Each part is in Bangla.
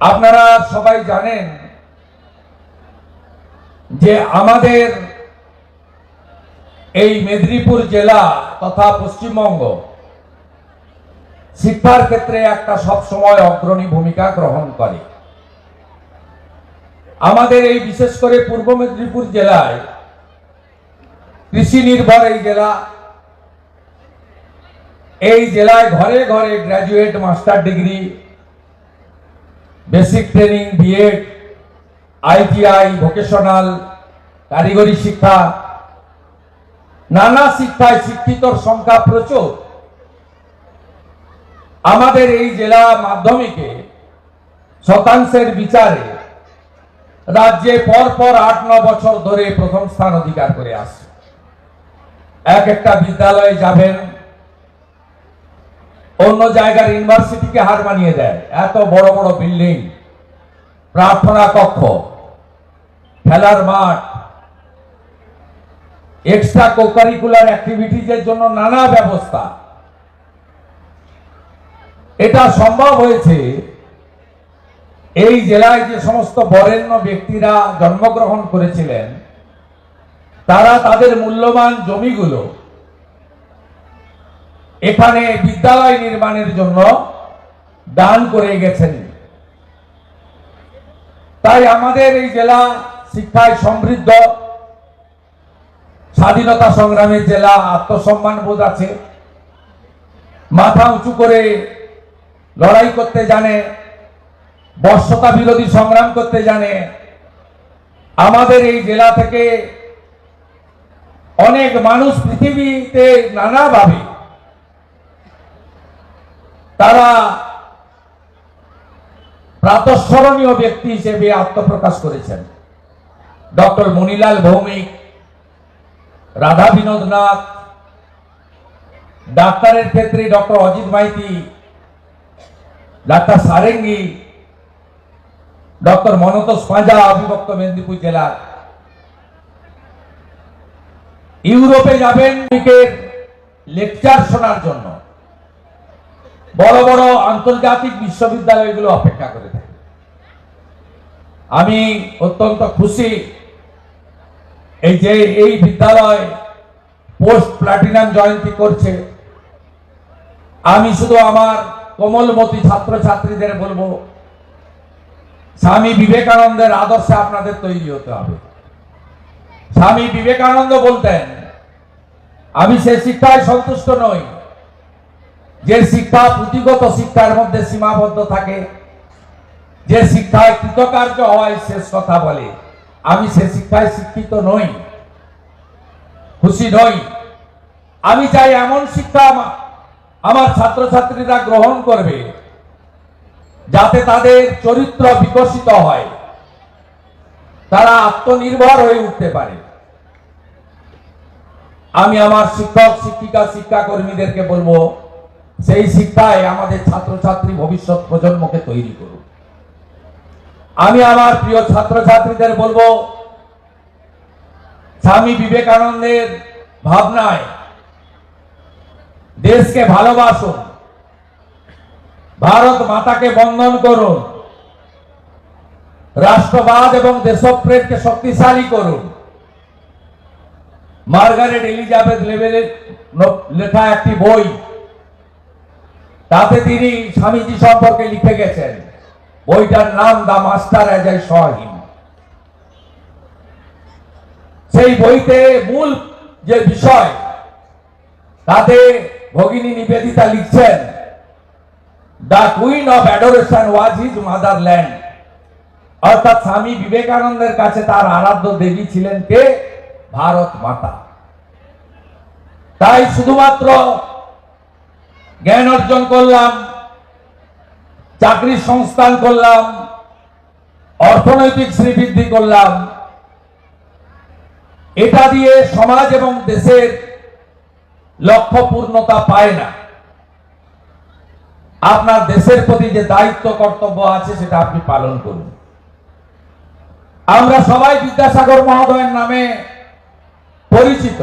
আপনারা সবাই জানেন যে আমাদের এই মেদিনীপুর জেলা তথা পশ্চিমবঙ্গ শিক্ষার ক্ষেত্রে একটা সবসময় অগ্রণী ভূমিকা গ্রহণ করে। আমাদের এই বিশেষ করে পূর্ব মেদিনীপুর জেলায় কৃষি নির্ভর এই জেলা। এই জেলায় ঘরে ঘরে graduate master degree basic training BEd ITI vocational কারিগরি শিক্ষা নানা শিক্ষায় শিক্ষিতর সংখ্যা প্রচুর আমাদের এই জেলা মাধ্যমিকে শতাংশের বিচারে রাজ্যে পর পর আট ন বছর ধরে প্রথম স্থান অধিকার করে আসছে। এক একটা বিদ্যালয়ে যাবেন অন্য জায়গার ইউনিভার্সিটিকে হার মানিয়ে দেয়। এত বড় বড় বিল্ডিং, প্রার্থনা কক্ষ, খেলার মাঠ এক্সট্রা কোকারিকুলার অ্যাক্টিভিটিজের জন্য নানা ব্যবস্থা। এটা সম্ভব হয়েছে এই জেলায় যে সমস্ত বরেণ্য ব্যক্তিরা জন্মগ্রহণ করেছিলেন, তারা তাদের মূল্যবান জমিগুলো এখানে বিদ্যালয় নির্মাণের জন্য দান করে গেছেন। তাই আমাদের এই জেলা শিক্ষায় সমৃদ্ধ। স্বাধীনতা সংগ্রামের জেলা আত্মসম্মান বোধ আছে। মাথা উঁচু করে লড়াই করতে জানে, বর্ষতা বিরোধী সংগ্রাম করতে জানে। আমাদের এই জেলা থেকে অনেক মানুষ পৃথিবীতে নানাভাবে তারা প্রাতঃস্মরণীয় ব্যক্তি হিসেবে আত্মপ্রকাশ করেছেন। ডক্টর মনিলাল ভৌমিক, রাধা বিনোদ নাথ ডাক্তারের ক্ষেত্রে ডক্টর অজিত মাইতি, ডাক্তার সারেঙ্গি, ডক্টর মনতোষ পাঁজা অবিভক্ত মেদিনীপুর জেলার। ইউরোপে যাবেন লেকচার শোনার জন্য। বড় বড় আন্তর্জাতিক বিশ্ববিদ্যালয়গুলো অপেক্ষা করে থাকে। আমি অত্যন্ত খুশি এই যে এই বিদ্যালয় পোস্ট প্লাটিনাম জয়ন্তী করছে। আমি শুধু আমার কোমলমতি ছাত্রছাত্রীদের বলব, স্বামী বিবেকানন্দের আদর্শে আপনাদের তৈরি হতে হবে। স্বামী বিবেকানন্দ বলতেন, আমি সে শিক্ষায় সন্তুষ্ট নই যে শিক্ষা পুঁথিগত শিক্ষার মধ্যে সীমাবদ্ধ থাকে, যে শিক্ষায় কৃতকার্য হয় শেষ কথা বলে। আমি সে শিক্ষায় শিক্ষিত নই, খুশি নই। আমি চাই এমন শিক্ষা আমা- আমার ছাত্রছাত্রীরা গ্রহণ করবে, যাতে তাদের চরিত্র বিকশিত হয়। তারা আত্মনির্ভর হয়ে উঠতে পারে। আমি আমার শিক্ষক, শিক্ষিকা, শিক্ষাকর্মীদেরকে বলব সেই শিক্ষায় আমাদের ছাত্রছাত্রী ভবিষ্যৎ প্রজন্মকে তৈরি করুন আমি আমার প্রিয় ছাত্রছাত্রীদের বলব, স্বামী বিবেকানন্দের ভাবনায় দেশকে ভালোবাসুন, ভারত মাতাকে বন্দন করুন, রাষ্ট্রবাদ এবং দেশপ্রেমকে শক্তিশালী করুন। মার্গারেট এলিজাবেথ লেভেলের লেখা একটি বই তাতে তিনি স্বামীজি সম্পর্কে লিখে গেছেন, বইটার নাম the master as I saw him সেই বইতে মূল যে বিষয়, তাতে ভগিনী নিবেদিতা লিখছেন, the queen of adoration was his motherland. অর্থাৎ স্বামী বিবেকানন্দের কাছে তার আরাধ্য দেবী ছিলেন কে? ভারত মাতা। তাই শুধুমাত্র জ্ঞান অর্জন করলাম, চাকরির সংস্থান করলাম, অর্থনৈতিক শ্রীবৃদ্ধি করলাম। এটা দিয়ে সমাজ এবং দেশের লক্ষ্য পূর্ণতা পায় না। আপনার দেশের প্রতি যে দায়িত্ব, কর্তব্য আছে, সেটা আপনি পালন করুন। আমরা সবাই বিদ্যাসাগর মহোদয়ের নামে পরিচিত।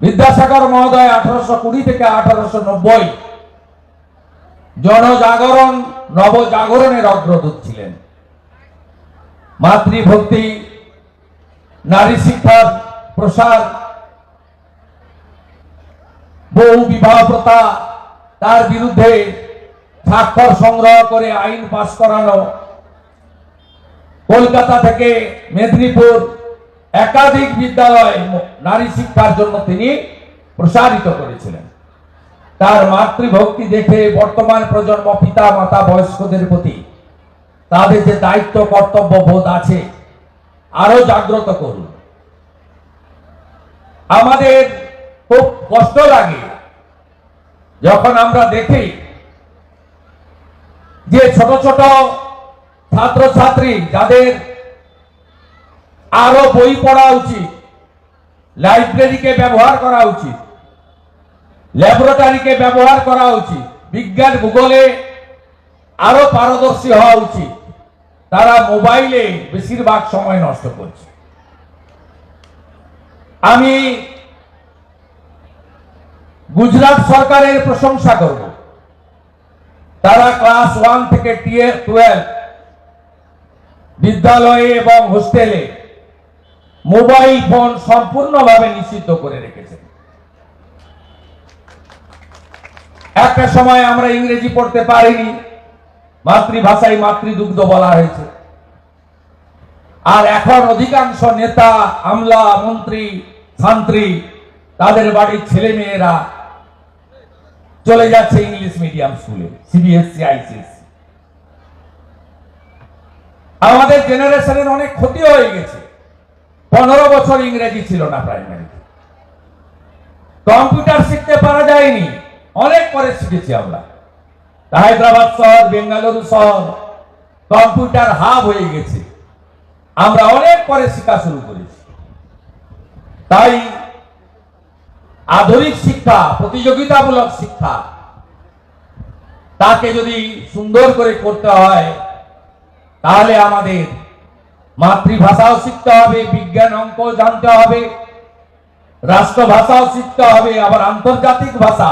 বিদ্যাসাগর মহোদয় আঠারোশো কুড়ি থেকে আঠারোশো নব্বই। জনজাগরণ, নবজাগরণের অগ্রদূত ছিলেন। মাতৃভক্তি, নারী শিক্ষার প্রসার, বহু বিবাহ প্রথা তার বিরুদ্ধে স্বাক্ষর সংগ্রহ করে আইন পাশ করানো। কলকাতা থেকে মেদিনীপুর একাধিক বিদ্যালয় নারী শিক্ষার জন্য তিনি প্রসারিত করেছিলেন। তার মাতৃভক্তি দেখে বর্তমান প্রজন্ম পিতা মাতা বয়স্কদের প্রতি তাদের যে দায়িত্ব, কর্তব্য বোধ আছে আরও জাগ্রত করুন। আমাদের খুব কষ্ট লাগে যখন আমরা দেখি যে ছোট ছোট ছাত্রছাত্রী যাদের আরও বই পড়া উচিত। লাইব্রেরিকে ব্যবহার করা উচিত। ল্যাবরেটরিকে ব্যবহার করা উচিত। বিজ্ঞান ভূগোলে আরও পারদর্শী হওয়া উচিত। তারা মোবাইলে বেশিরভাগ সময় নষ্ট করছে। আমি গুজরাট সরকারের প্রশংসা করব। তারা ক্লাস ওয়ান থেকে টুয়েলভ বিদ্যালয়ে এবং হোস্টেলে মোবাইল ফোন সম্পূর্ণভাবে নিষিদ্ধ করে রেখেছেন একটা সময় আমরা ইংরেজি পড়তে পারিনি, মাতৃভাষায় মাতৃদুগ্ধ বলা হয়েছে। আর এখন অধিকাংশ নেতা, আমলা, মন্ত্রী শান্ত্রী তাদের বাড়ির ছেলে মেয়েরা চলে যাচ্ছে ইংলিশ মিডিয়াম স্কুলে সিবিএসসি আইসিএসসি আমাদের জেনারেশনের অনেক ক্ষতি হয়ে গেছে। পনেরো বছর ইংরেজি ছিল না প্রাইমারিতে কম্পিউটার শিখতে পারা যায়নি। অনেক পরে শিখেছি আমরা। হায়দ্রাবাদ শহর, বেঙ্গালুরু শহর কম্পিউটার হাব হয়ে গেছে। আমরা অনেক পরে শেখা শুরু করেছি। তাই আধুনিক শিক্ষা, প্রতিযোগিতামূলক শিক্ষা, তাকে যদি সুন্দর করে করতে হয়, তাহলে আমাদের মাতৃভাষাও শিখতে হবে, বিজ্ঞান অঙ্ক জানতে হবে, রাষ্ট্রভাষাও শিখতে হবে, আবার আন্তর্জাতিক ভাষা,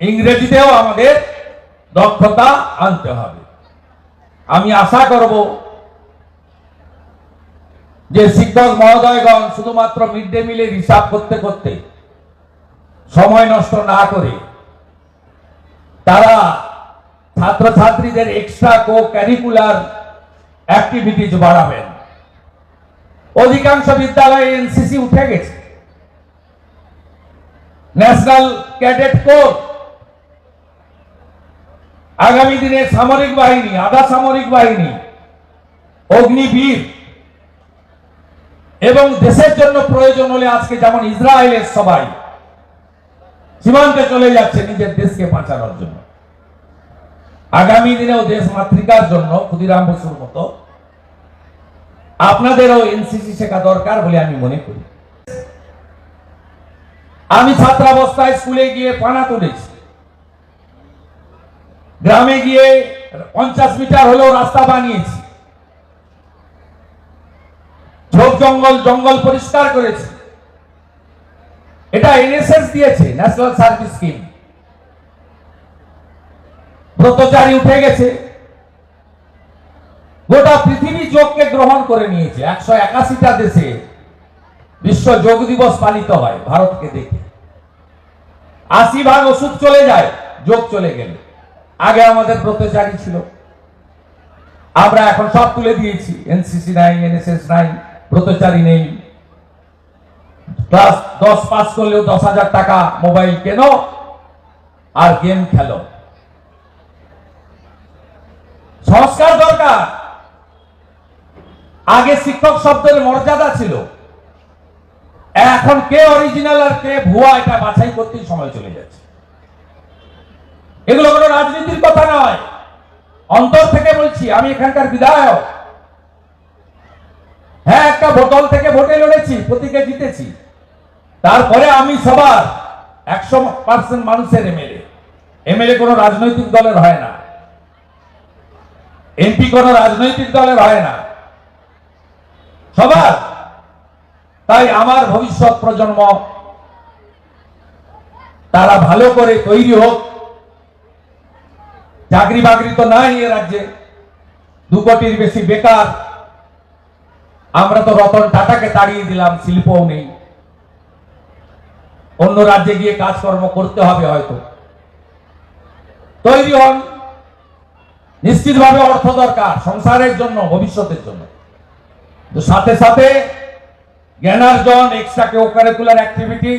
ইংরেজিতেও আমাদের দক্ষতা আনতে হবে। আমি আশা করব যে শিক্ষক মহোদয়গণ শুধুমাত্র মিড ডে মিলের হিসাব করতে করতে সময় নষ্ট না করে তারা ছাত্রছাত্রীদের এক্সট্রা কো ক্যারিকুলার অ্যাক্টিভিটিজ বাড়াবেন। অধিকাংশ বিদ্যালয়ে এনসিসি উঠে গেছে। National cadet corps. আগামী দিনে সামরিক বাহিনী, আধা সামরিক বাহিনী, অগ্নিবীর, এবং দেশের জন্য প্রয়োজন হলে আজকে যেমন ইসরায়েলের সবাই সীমান্তে চলে যাচ্ছে নিজের দেশকে বাঁচানোর জন্য। আগামী দিনেও দেশ মাতৃকার জন্য ক্ষুদিরাম বসুর মতো আপনাদেরও এনসিসি শেখা দরকার বলে আমি মনে করি। আমি ছাত্রাবস্থায় স্কুলে গিয়ে পানা তুলেছি। গ্রামে গিয়ে পঞ্চাশ মিটার হলেও রাস্তা বানিয়েছি। ঝোপ জঙ্গল জঙ্গল পরিষ্কার করেছি। এটা এনএসএস দিয়েছে, ন্যাশনাল সার্ভিস স্কিম। ব্রতচারী উঠে গেছে। গোটা পৃথিবী যোগকে গ্রহণ করে নিয়েছে। একশো একাশিটা দেশে বিশ্ব যোগ দিবস পালিত হয় ভারতকে দেখে। আশি ভাগ ওষুধ চলে যায়, যোগ চলে গেলে। আগে আমাদের ব্রতচারী ছিল। আমরা এখন সব তুলে দিয়েছি। এনসিসি নাই এনএসএস নাই ব্রতচারী নেই। ক্লাস দশ পাস করলেও দশ হাজার টাকা মোবাইল কেন? আর গেম খেলো। সংস্কার দরকার। আগে শিক্ষক শব্দের মর্যাদা ছিল। এখন কে অরিজিনাল আর কে ভুয়া এটা বাছাই করতেই সময় চলে যাচ্ছে। এগুলো কোনো রাজনীতির কথা নয়। অন্তর থেকে বলছি, আমি এখানকার বিধায়ক। হ্যাঁ একটা বোতল থেকে ভোটে লড়েছি, প্রতীকে জিতেছি। তারপরে আমি সবার একশো পার্সেন্ট মানুষের এমএলএ। এমএলএ কোনো রাজনৈতিক দলের হয় না। এমপি কোন রাজনৈতিক দলের হয় না। সবার। তাই আমার ভবিষ্যৎ প্রজন্ম, তারা ভালো করে তৈরি হোক। চাকরি বাকরি তো নাই এ রাজ্যে। দু কোটির বেশি বেকার। আমরা তো রতন টাটাকে তাড়িয়ে দিলাম, শিল্পও নেই। অন্য রাজ্যে গিয়ে কাজকর্ম করতে হবে হয়তো। তৈরি হন। নিশ্চিতভাবে অর্থ দরকার সংসারের জন্য, ভবিষ্যতের জন্য। তো সাথে সাথে জ্ঞানার্জন এক্সট্রা কারিকুলার অ্যাক্টিভিটি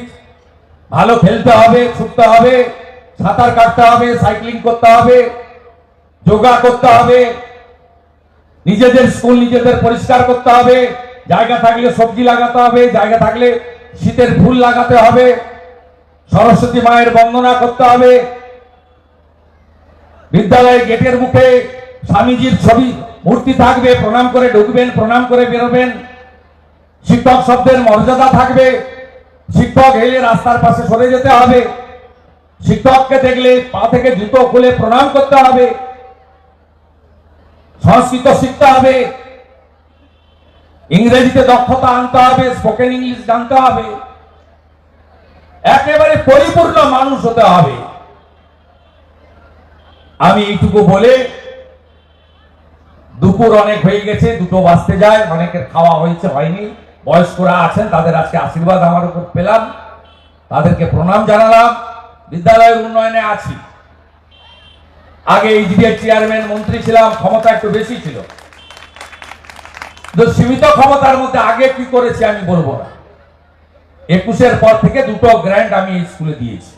ভালো খেলতে হবে, ছুটতে হবে, সাঁতার কাটতে হবে সাইক্লিং করতে হবে, যোগা করতে হবে, নিজেদের স্কুল নিজেদের পরিষ্কার করতে হবে, জায়গা থাকলে সবজি লাগাতে হবে, জায়গা থাকলে শীতের ফুল লাগাতে হবে, সরস্বতী মায়ের বন্দনা করতে হবে বিদ্যালয়ের গেটের মুখে স্বামীজির ছবি, মূর্তি থাকবে, প্রণাম করে ঢুকবেন, প্রণাম করে বেরোবেন। শিক্ষক শব্দের মর্যাদা থাকবে। শিক্ষক এলে রাস্তার পাশে সরে যেতে হবে। শিক্ষককে দেখলে পা থেকে জুতো খুলে প্রণাম করতে হবে। সংস্কৃত শিখতে হবে। ইংরেজিতে দক্ষতা আনতে হবে স্পোকেন ইংলিশ জানতে হবে। একেবারে পরিপূর্ণ মানুষ হতে হবে। আমি এইটুকু বলে দুপুর অনেক হয়ে গেছে, দুটো বাঁচতে যায়, অনেকের খাওয়া হয়েছে, হয়নি। বয়স্করা আছেন, তাদের আজকে আশীর্বাদ আমার উপর পেলাম। তাদেরকে প্রণাম জানালাম। বিদ্যালয়ের উন্নয়নে আছি। আগে এইচডিএর চেয়ারম্যান মন্ত্রী ছিলাম, ক্ষমতা একটু বেশি ছিল। সীমিত ক্ষমতার মধ্যে আগে কি করেছি আমি বলব না। একুশের পর থেকে দুটো গ্র্যান্ড আমি স্কুলে দিয়েছি।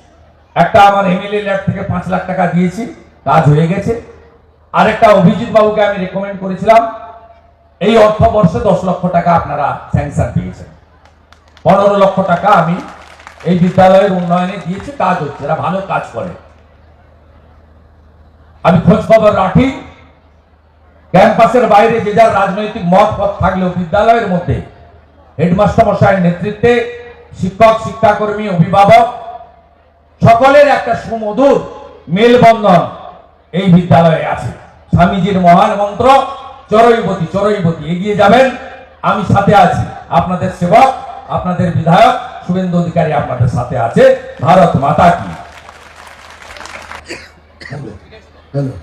একটা আমার এমএলএ ল্যাব থেকে পাঁচ লাখ টাকা দিয়েছি। কাজ হয়ে গেছে। আরেকটা অভিজিৎ বাবুকে আমি রেকমেন্ড করেছিলাম। এই অর্থবর্ষে দশ লক্ষ টাকা আপনারা স্যাংশন পেয়েছেন। পনেরো লক্ষ টাকা আমি এই বিদ্যালয়ের উন্নয়নে দিয়েছি, কাজ হচ্ছে এরা ভালো কাজ করে। আমি খোঁজ খবর রাখি। ক্যাম্পাসের বাইরে যে যার রাজনৈতিক মত পথ থাকলেও বিদ্যালয়ের মধ্যে হেডমাস্টার মশাইয়ের নেতৃত্বে শিক্ষক, শিক্ষাকর্মী, অভিভাবক, সকলের একটা সুমধুর মেলবন্ধন এই বিদ্যালয়ে আছে। স্বামীজির মহান মন্ত্র, চরৈবতী চরৈবতী, এগিয়ে যাবেন। আমি সাথে আছি আপনাদের সেবক, আপনাদের বিধায়ক, শুভেন্দু অধিকারী আপনাদের সাথে আছে। ভারত মাতা কি? হ্যালো